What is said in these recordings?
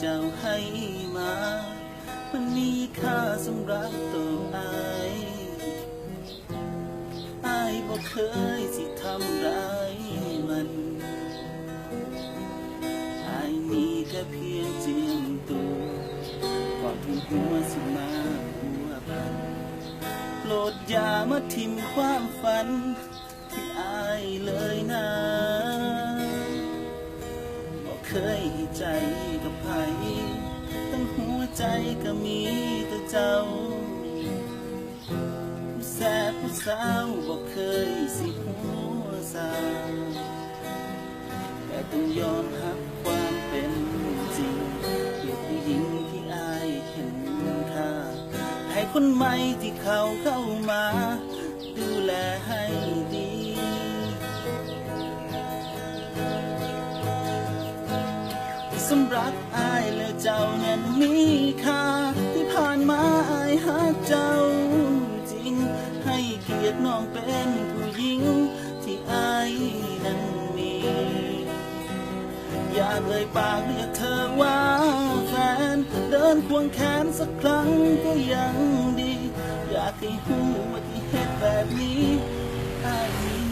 เจ้าให้มา มันมีค่าสำหรับตัวอายอายบอกเคยสิทำร้ายมันอายมีแค่เพียงจียตัวก่อนที่หัวสิมาหัวพันโปรดอย่ามาทิมความฝันที่อายเลยนะ ยให้ใจกับใครตั้งหัวใจก็มีแต่เจ้า ผู้แสบผู้สาวบอกเคยสิหัวสาวแต่ต้องยอมรับความเป็นจริงเกียผู้หญิงที่อายเห็นค่าให้คนใหม่ที่เขาเข้ามา รับอายและเจ้านั้นมีค่าที่ผ่านมาอายหักเจ้าจริง ให้เกียรติน้องเป็นผู้หญิง ที่อายนั้นมี อยากเอ่ยปากเรียกเธอว่าแฟน เดินควงแขนสักครั้งก็ยังดี อยากให้หูว่าที่เหตุแบบนี้อายมี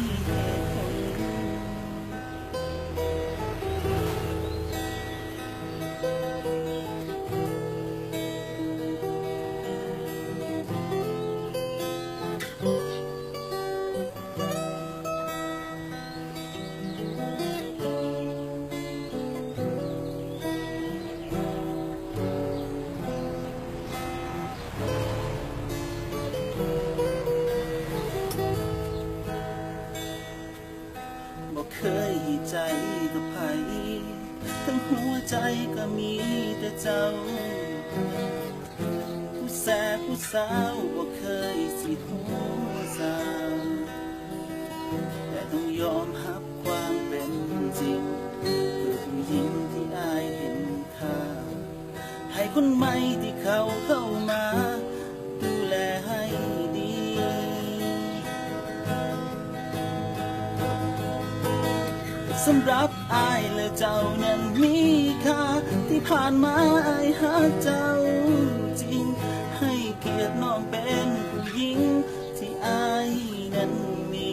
เคยใจกับใครทั้งหัวใจก็มีแต่เจ้า ผู้แสบผู้สาวบอกเคยสิหัวสาวแต่ต้องยอมรับความเป็นจริงเพื่อผู้หญิงที่อายเห็นค่าให้คนใหม่ สำหรับอายและเจ้านั้นมีค่าที่ผ่านมาอายหาเจ้าจริง ให้เกียรติน้องเป็นผู้หญิงที่อายนั้นมี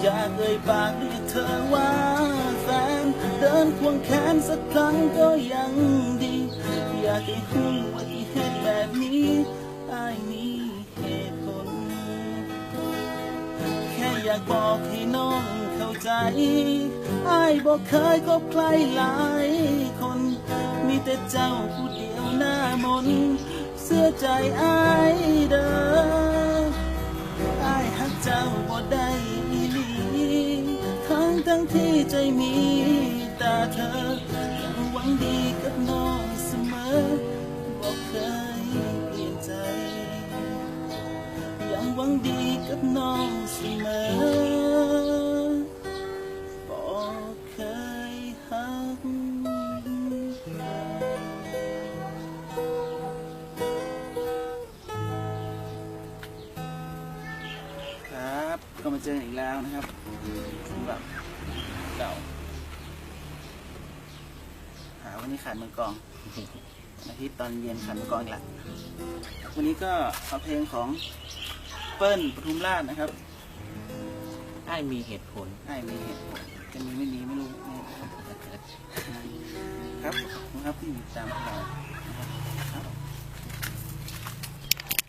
อยากเอ่ยปากเรียกเธอว่าแฟน เดินควงแขนสักครั้งก็ยังดี อยากให้รู้ว่าที่เหตุแบบนี้อายมีากบอกให้น้องเข้าใจอายบอกเคยคบใครหลายคน มีแต่เจ้าผู้เดียวหน้ามน เสื้อใจอายเด้ออายหักเจ้าบ่ได้อีหลีทั้งทั้งที่ใจมีแต่เธอยังหวังดีกับน้องเสมอบอกเคย หวังดีกับน้องเสมอบอกเคยหักครับ ก็มาเจอกันอีกแล้วนะครับสำหรับเก่าหาวันนี้ขาดมือกลองวันอาทิตย์ตอนเย็นขาดมือกลองอีกแล้ววันนี้ก็เอาเพลงของ เปิ้ลปทุมราชนะครับไอ้ายมีเหตุผลไอ้มีเหตุผลจะมีไม่มีไม่รู้ ครับขอบคุณครับที่ติดตามพวกเรานะครับ